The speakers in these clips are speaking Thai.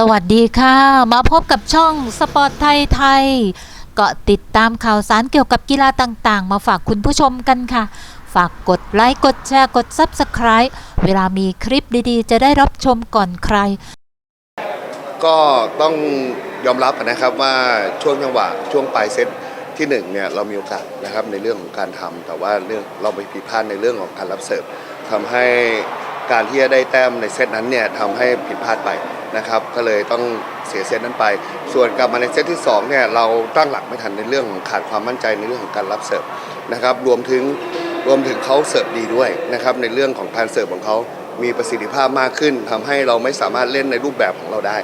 สวัสดีค่ะ มาพบกับช่องสปอร์ตไทยไทยก็ติดตามข่าวสารเกี่ยวกับกีฬาต่างๆ มาฝากคุณผู้ชมกันค่ะ ฝากกดไลค์ กดแชร์ กด Subscribe เวลามีคลิปดีๆ จะได้รับชมก่อนใคร ก็ต้องยอมรับนะครับว่าช่วงจังหวะช่วงปลายเซตที่หนึ่งเนี่ยเรามีโอกาสนะครับในเรื่องของการทำแต่ว่าเรื่องเราไปผิดพลาดในเรื่องของการรับเสิร์ฟทำให้ การที่จะได้แต้มในเซตนั้นเนี่ยทำให้ผิดพลาดไปนะครับ ก็เลยต้องเสียเซตนั้นไป ส่วนกลับมาในเซตที่สองเนี่ยเราตั้งหลักไม่ทันในเรื่องของขาดความมั่นใจในเรื่องของการรับเสิร์ฟนะครับ รวมถึงรวมถึงเขาเสิร์ฟดีด้วยนะครับในเรื่องของการเสิร์ฟของเขามีประสิทธิภาพมากขึ้นทำให้เราไม่สามารถเล่นในรูปแบบของเราได้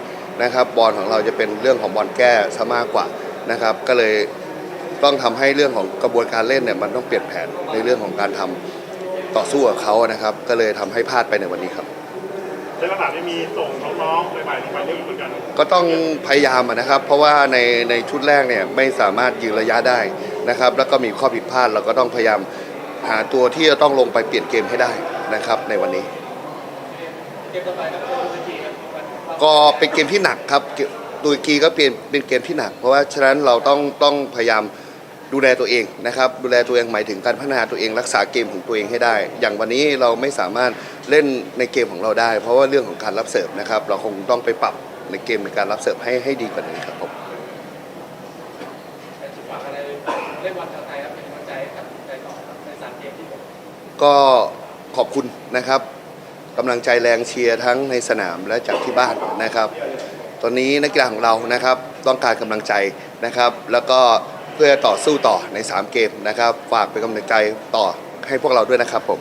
นะครับ บอลของเราจะเป็นเรื่องของบอลแก้ซะมากกว่านะครับ ก็เลยต้องทำให้เรื่องของกระบวนการเล่นเนี่ยมันต้องเปลี่ยนแผนในเรื่องของการทำ ต่อสู้กับเขานะครับ ก็เลยทำให้พลาดไปในวันนี้ครับในขณะที่มีส่งน้องๆใหม่ๆลงไปเล่นเหมือนกันก็ต้องพยายามอะนะครับ เพราะว่าในในชุดแรกเนี่ยไม่สามารถยืนระยะได้นะครับ แล้วก็มีข้อผิดพลาดเราก็ต้องพยายามหาตัวที่จะต้องลงไปเปลี่ยนเกมให้ได้นะครับ ในวันนี้ ก็เป็นเกมที่หนักครับเกมตุรกีก็เป็นเป็นเกมที่หนัก เพราะว่าฉะนั้นเราต้องต้องพยายาม ดูแลตัวเองนะครับ ดูแลตัวเองหมายถึงการพัฒนาตัวเองรักษาเกมของตัวเองให้ได้ อย่างวันนี้เราไม่สามารถเล่นในเกมของเราได้ เพราะว่าเรื่องของการรับเสิร์ฟนะครับ เราคงต้องไปปรับในเกมในการรับเสิร์ฟให้ให้ดีกว่านี้ครับผมก็ขอบคุณนะครับกำลังใจแรงเชียร์ทั้งในสนามและจากที่บ้านนะครับ ตอนนี้นักกีฬาของเรานะครับ ต้องการกำลังใจนะครับ แล้วก็เพื่อต่อสู้ต่อใน 3 เกมนะครับ ฝากเป็นกำลังใจต่อให้พวกเราด้วยนะครับผม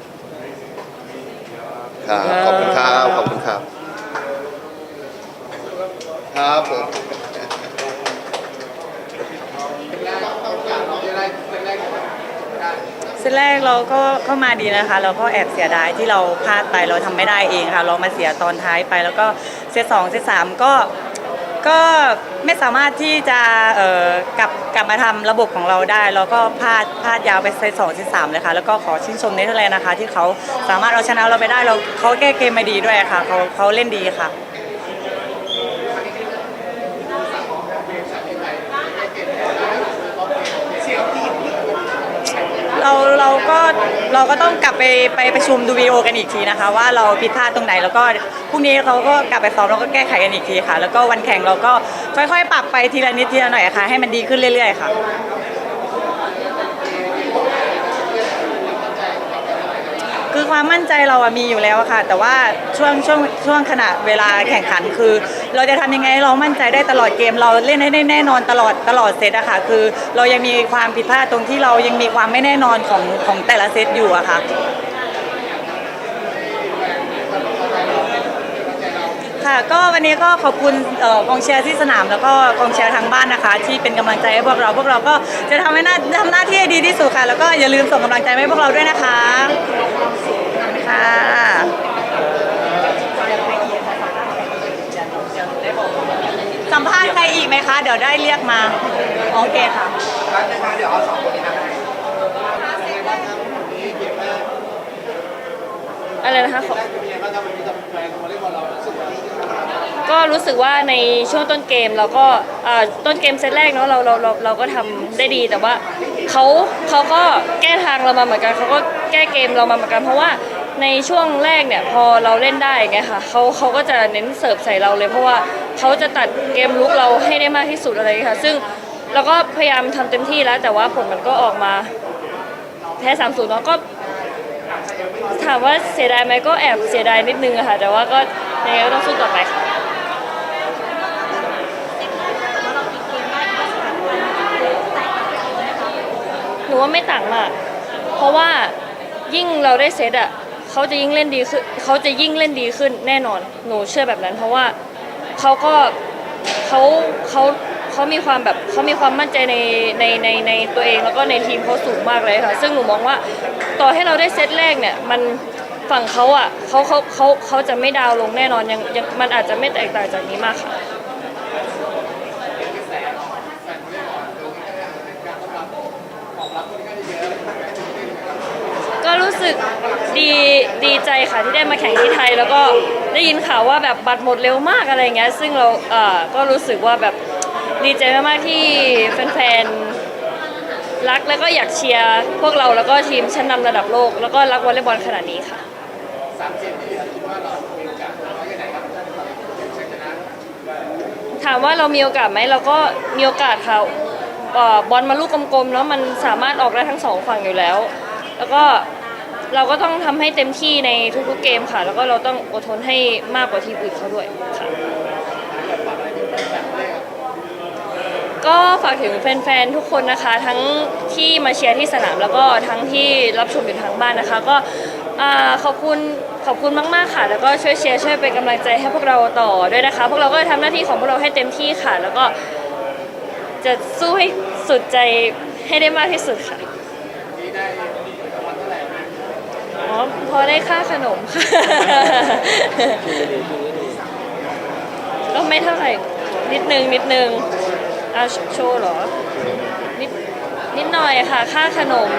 ครับขอบคุณครับขอบคุณครับ ครับผมเซตแรกเราก็เข้ามาดีนะคะ เราก็แอบเสียดายที่เราพลาดไปเราทำไม่ได้เองค่ะ เรามาเสียตอนท้ายไป แล้วก็เซตสองเซตสามก็ ก็ไม่สามารถที่จะเอ่อกลับกลับมาทำระบบของเราได้แล้วก็พลาดพลาดยาวไปเซตสองเซตสามเลยค่ะแล้วก็ขอชื่นชมเนเธอร์แลนด์นะคะ ที่เขาสามารถเอาชนะเราไปได้เราเขาแก้เกมมาดีด้วยค่ะเขาเขาเล่นดีค่ะ เราเราก็เราก็ต้องกลับไปไปประชุมดูวิดีโอกันอีกทีนะคะ ว่าเราผิดพลาดตรงไหนแล้วก็พรุ่งนี้เราก็กลับไปซ้อมแล้วก็แก้ไขกันอีกทีค่ะ แล้วก็วันแข่งเราก็ค่อยๆ ปรับไปทีละนิดทีละหน่อยค่ะ ให้มันดีขึ้นเรื่อยๆค่ะ คือความมั่นใจเราอะมีอยู่แล้วอะค่ะ แต่ว่าช่วงช่วงช่วงขณะเวลาแข่งขันคือ เราจะทำยังไงให้เรามั่นใจได้ตลอดเกม เราเล่นให้ได้แน่นอนตลอดตลอดเซตอะค่ะ คือเรายังมีความผิดพลาดตรงที่เรายังมีความไม่แน่นอนของของแต่ละเซตอยู่อะค่ะ ค่ะก็วันนี้ก็ขอบคุณเอ่อกองเชียร์ที่สนามแล้วก็กองเชียร์ทางบ้านนะคะ ที่เป็นกำลังใจให้พวกเราพวกเราก็จะทำให้หน้าทำหน้าที่ให้ดีที่สุดค่ะ แล้วก็อย่าลืมส่งกำลังใจให้พวกเราด้วยนะคะ ค่ะ สัมภาษณ์ใครอีกไหมคะ เดี๋ยวได้เรียกมา โอเคค่ะอะไรนะคะขอก็รู้สึกว่าในช่วงต้นเกมเราก็เอ่อต้นเกมเซตแรกเนาะเราเราเราเราก็ทำได้ดีแต่ว่าเขาเขาก็แก้ทางเรามาเหมือนกันเขาก็แก้เกมเรามาเหมือนกันเพราะว่า ในช่วงแรกเนี่ยพอเราเล่นได้ไงค่ะเขาเขาก็จะเน้นเสิร์ฟใส่เราเลย เพราะว่าเขาจะตัดเกมลุกเราให้ได้มากที่สุดอะไรค่ะ ซึ่งเราก็พยายามทำเต็มที่แล้ว แต่ว่าผลมันก็ออกมาแพ้สามศูนย์เนาะก็ ถามว่าเสียดายไหมก็แอบเสียดายนิดนึงอะค่ะ แต่ว่าก็ยังไงก็ต้องสู้ต่อไปค่ะหนูว่าไม่ต่างมาก เพราะว่ายิ่งเราได้เซตอะ เขาจะยิ่งเล่นดีขึ้นเขาจะยิ่งเล่นดีขึ้นแน่นอนหนูเชื่อแบบนั้น เพราะว่าเขาก็เขาเขาเขามีความแบบเขามีความมั่นใจในในในในตัวเองแล้วก็ในทีมเขาสูงมากเลยค่ะ ซึ่งหนูมองว่าต่อให้เราได้เซตแรกเนี่ยมันฝั่งเขาอะเขาเขาเขาเขาจะไม่ดาวลงแน่นอนยังยังมันอาจจะไม่แตกต่างจากนี้มากค่ะ ก็รู้ สึกดีดีใจค่ะที่ได้มาแข่งที่ไทย แล้วก็ได้ยินข่าวว่าแบบบัตรหมดเร็วมากอะไรเงี้ยซึ่งเราเอ่อก็รู้สึกว่าแบบดีใจมากๆที่แฟนๆรักแล้วก็อยากเชียร์พวกเราแล้วก็ทีมชั้นนำระดับโลก แล้วก็รักวอลเลย์บอลขนาดนี้ค่ะ ถามว่าเรามีโอกาสไหมเราก็มีโอกาสค่ะเอ่อบอลมาลูกกลมๆแล้วมันสามารถออกได้ทั้งสองฝั่งอยู่แล้ว แล้วก็ เราก็ต้องทำให้เต็มที่ในทุกๆเกมค่ะ แล้วก็เราต้องอดทนให้มากกว่าทีมอื่นเขาด้วยค่ะก็ฝากถึงแฟนๆ ทุกคนนะคะ ทั้งที่มาเชียร์ที่สนาม แล้วก็ทั้งที่รับชมอยู่ทางบ้านนะคะ ก็ขอบคุณขอบคุณมากๆค่ะ แล้วก็ช่วยเชียร์ช่วยเป็นกำลังใจให้พวกเราต่อด้วยนะคะ พวกเราก็จะทำหน้าที่ของพวกเราให้เต็มที่ค่ะ แล้วก็จะสู้ให้สุดใจให้ได้มากที่สุดค่ะอ๋อ พอได้ค่าขนมค่ะ ก็ไม่เท่าไหร่ นิดนึงนิดนึงเอาโชว์เหรอ นิดนิดหน่อยค่ะ ค่าขนม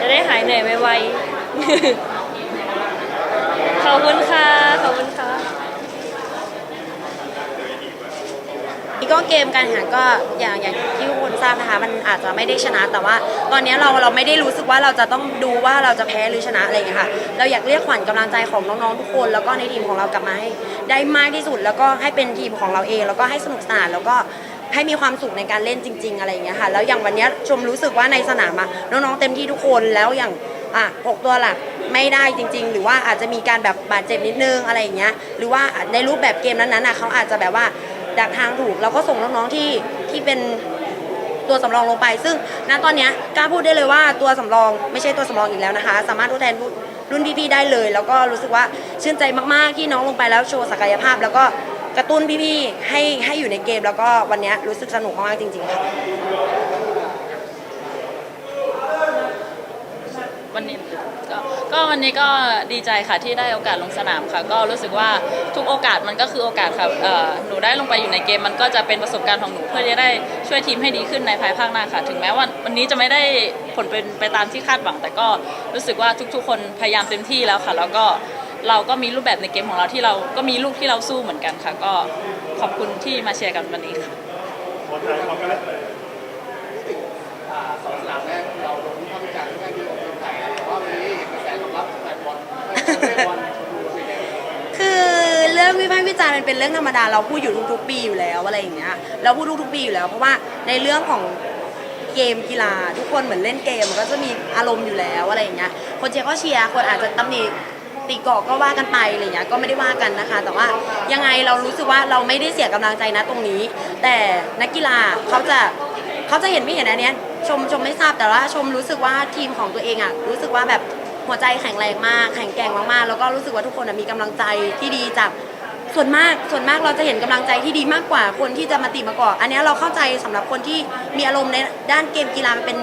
จะได้หายเหนื่อยไวๆขอบคุณค่ะ ขอบคุณค่ะ นี่ ก็เกมการแข่งขันก็อย่างอย่างที่ทุกคนทราบนะคะ มันอาจจะไม่ได้ชนะแต่ว่า ตอนนี้เราเราไม่ได้รู้สึกว่าเราจะต้องดูว่าเราจะแพ้หรือชนะอะไรอย่างเงี้ยค่ะ เราอยากเรียกขวัญกำลังใจของน้องๆทุกคน แล้วก็ในทีมของเรากลับมาให้ได้มากที่สุด แล้วก็ให้เป็นทีมของเราเอง แล้วก็ให้สนุกสนานแล้วก็ให้มีความสุขในการเล่นจริง ๆ อะไรอย่างเงี้ยค่ะ แล้วอย่างวันนี้ชมรู้สึกว่าในสนามอะน้องๆเต็มที่ทุกคนแล้วอย่างอะหกตัวหลักไม่ได้จริง ๆ หรือว่าอาจจะมีการแบบบาดเจ็บนิดนึงอะไรอย่างเงี้ยหรือว่าในรูปแบบเกมนั้นๆอะเขาอาจจะแบบว่า ดักทางถูกเราก็ส่งน้องๆที่ที่เป็นตัวสำรองลงไป ซึ่งณตอนนี้กล้าพูดได้เลยว่าตัวสำรองไม่ใช่ตัวสำรองอีกแล้วนะคะ สามารถทดแทนรุ่นพี่ๆได้เลย แล้วก็รู้สึกว่าชื่นใจมากๆที่น้องลงไปแล้วโชว์ศักยภาพ แล้วก็กระตุ้นพี่ๆให้ให้อยู่ในเกม แล้วก็วันนี้รู้สึกสนุกมากๆจริงๆค่ะวันนี้ก็ ก็วันนี้ก็ดีใจค่ะที่ได้โอกาสลงสนามค่ะ ก็รู้สึกว่าทุกโอกาสมันก็คือโอกาสค่ะเอ่อหนูได้ลงไปอยู่ในเกมมันก็จะเป็นประสบการณ์ของหนูเพื่อจะได้ช่วยทีมให้ดีขึ้นในภายภาคหน้าค่ะ ถึงแม้ว่าวันนี้จะไม่ได้ผลเป็นไปตามที่คาดหวัง แต่ก็รู้สึกว่าทุก ๆ คนพยายามเต็มที่แล้วค่ะ แล้วก็เราก็มีรูปแบบในเกมของเราที่เราก็มีลูกที่เราสู้เหมือนกันค่ะ ก็ขอบคุณที่มาเชียร์กันวันนี้ค่ะ หมดเลยพร้อมกันเลยคือเรื่องวิพากษ์วิจารณ์มันเป็นเรื่องธรรมดาเราพูดอยู่ทุกๆปีอยู่แล้วอะไรอย่างเงี้ยเราพูดทุกๆปีอยู่แล้ว เพราะว่าในเรื่องของเกมกีฬา ทุกคนเหมือนเล่นเกมมันก็จะมีอารมณ์อยู่แล้วอะไรอย่างเงี้ยคนเชียร์ก็เชียร์คนอาจจะตำหนิตีกรอกก็ว่ากันไปอะไรอย่างเงี้ยก็ไม่ได้ว่ากันนะคะ แต่ว่ายังไงเรารู้สึกว่าเราไม่ได้เสียกำลังใจนะตรงนี้ แต่นักกีฬาเขาจะเขาจะเห็นไม่เห็นอันเนี้ยชมชมไม่ทราบแต่ว่าชมรู้สึกว่าทีมของตัวเองอะรู้สึกว่าแบบหัวใจแข็งแรงมาก แข็งแกร่งมากๆ แล้วก็รู้สึกว่าทุกคนน่ะมีกำลังใจที่ดีจาก ส่วนมากส่วนมากเราจะเห็นกำลังใจที่ดีมากกว่าคนที่จะมาตีมากออันนี้เราเข้าใจสำหรับคนที่มีอารมณ์ในด้านเกมกีฬามันเป็น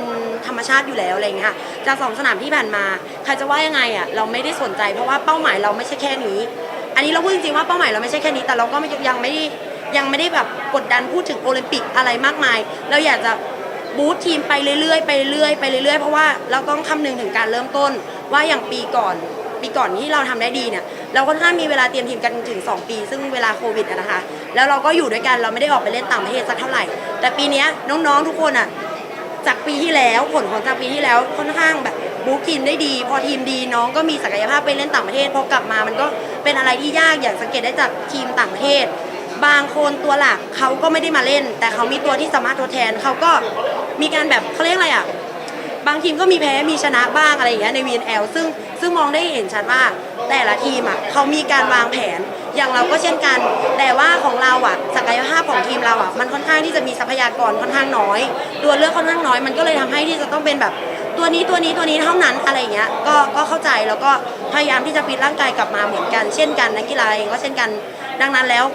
ธรรมชาติอยู่แล้วอะไรเงี้ยค่ะจากสองสนามที่ผ่านมาใครจะว่ายังไงอะเราไม่ได้สนใจเพราะว่าเป้าหมายเราไม่ใช่แค่นี้ อันนี้เราพูดจริงๆว่าเป้าหมายเราไม่ใช่แค่นี้ แต่เราก็ไม่ยังไม่ได้ยังไม่ได้แบบกดดันพูดถึงโอลิมปิกอะไรมากมาย เราอยากจะบูตทีมไปเรื่อยๆไปเรื่อยๆไปเรื่อยๆเพราะว่าเราต้องคำนึงถึงการเริ่มต้นว่าอย่างปีก่อน ปีก่อนที่เราทำได้ดีเนี่ยเราค่อนข้างมีเวลาเตรียมทีมกันถึง 2 ปี ซึ่งเวลาโควิดนะคะ แล้วเราก็อยู่ด้วยกันเราไม่ได้ออกไปเล่นต่างประเทศสักเท่าไหร่ แต่ปีนี้น้องๆทุกคนอะจากปีที่แล้วผลของจากปีที่แล้วค่อนข้างแบบบูทีมได้ดี พอทีมดีน้องก็มีศักยภาพไปเล่นต่างประเทศพอกลับมามันก็เป็นอะไรที่ยากอย่างสังเกตได้จากทีมต่างประเทศ บางคนตัวหลักเขาก็ไม่ได้มาเล่น แต่เขามีตัวที่สามารถทดแทนเขาก็มีการแบบเขาเรียกอะไรอะ บางทีมก็มีแพ้มีชนะบ้างอะไรอย่างเงี้ยใน VNL ซึ่งซึ่งมองได้เห็นชัดว่าแต่ละทีมอะเขามีการวางแผน อย่างเราก็เช่นกัน แต่ว่าของเราอะศักยภาพของทีมเราอะมันค่อนข้างที่จะมีทรัพยากรค่อนข้างน้อย ตัวเลือกค่อนข้างน้อยมันก็เลยทำให้ที่จะต้องเป็นแบบตัวนี้ตัวนี้ตัวนี้เท่านั้นอะไรอย่างเงี้ยก็ก็เข้าใจแล้วก็พยายามที่จะฟิตร่างกายกลับมาเหมือนกัน เช่นกันนักกีฬาเองก็เช่นกัน ดังนั้นแล้ว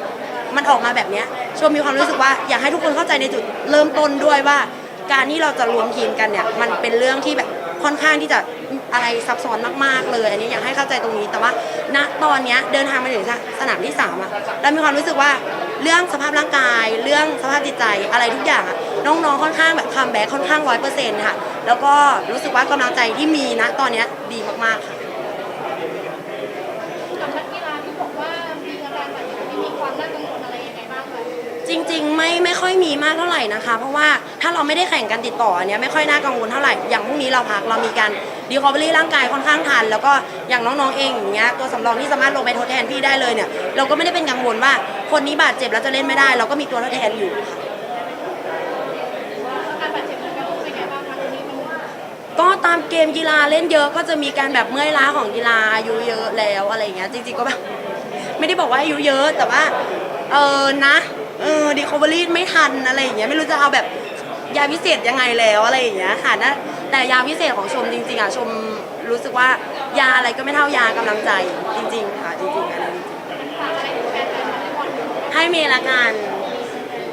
มันออกมาแบบเนี้ยชมมีความรู้สึกว่าอยากให้ทุกคนเข้าใจในจุดเริ่มต้นด้วยว่า การที่เราจะรวมทีมกันเนี่ยมันเป็นเรื่องที่แบบค่อนข้างที่จะอะไรซับซ้อนมากๆเลย อันนี้อยากให้เข้าใจตรงนี้แต่ว่าณตอนเนี้ยเดินทางมาถึงสนามที่สามอะเรามีความรู้สึกว่าเรื่องสภาพร่างกาย เรื่องสภาพจิตใจอะไรทุกอย่างอะน้องๆค่อนข้างแบบคัมแบ็คค่อนข้างร้อยเปอร์เซ็นต์ค่ะแล้วก็รู้สึกว่ากำลังใจที่มีนะตอนเนี้ยดีมากๆค่ะ กับนักกีฬาที่บอกว่ามีอาการบาดเจ็บที่มีความน่ากังวลอะไรยังไงบ้างคะ จริง ๆ ไม่ไม่ค่อยมีมากเท่าไหร่นะคะ เพราะว่าถ้าเราไม่ได้แข่งกันติดต่ออันเนี้ยไม่ค่อยน่ากังวลเท่าไหร่อย่างพรุ่งนี้เราพักเรามีการดีคอเวอรี่ร่างกายค่อนข้างทัน แล้วก็อย่างน้องๆเองอย่างเงี้ยตัวสำรองที่สามารถลงไปทดแทนพี่ได้เลยเนี่ยเราก็ไม่ได้เป็นกังวลว่าคนนี้บาดเจ็บแล้วจะเล่นไม่ได้ เราก็มีตัวทดแทนอยู่ค่ะก็ตอนนี้มันก็ตามเกมกีฬาเล่นเยอะก็จะมีการแบบเมื่อยล้าของกีฬาอายุเยอะแล้วอะไรอย่างเงี้ยจริงๆก็แบบไม่ได้บอกว่าอายุเยอะแต่ว่า เออนะ เออดีคอเวอรี่ไม่ทันอะไรอย่างเงี้ยไม่รู้จะเอาแบบยาพิเศษยังไงแล้วอะไรอย่างเงี้ยค่ะนะแต่ยาพิเศษของชมจริง ๆอะชมรู้สึกว่ายาอะไรก็ไม่เท่ายากำลังใจจริง ๆ ค่ะจริงๆอันนี้จริงๆให้เมย์ละกัน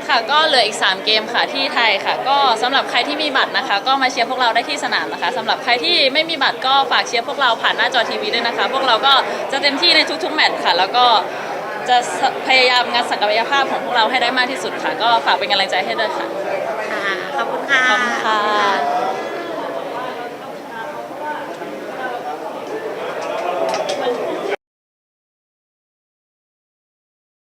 ค่ะก็เหลืออีก 3 เกมค่ะที่ไทยค่ะ ก็สำหรับใครที่มีบัตรนะคะ ก็มาเชียร์พวกเราได้ที่สนามนะคะสำหรับใครที่ไม่มีบัตรก็ฝากเชียร์พวกเราผ่านหน้าจอทีวีด้วยนะคะ พวกเราก็จะเต็มที่ในทุกๆแมตช์ค่ะ แล้วก็ จะพยายามงัดศักยภาพของพวกเราให้ได้มากที่สุดค่ะ ก็ฝากเป็นกำลังใจให้ด้วยค่ะ ค่ะ ขอบคุณค่ะ ขอบคุณค่ะ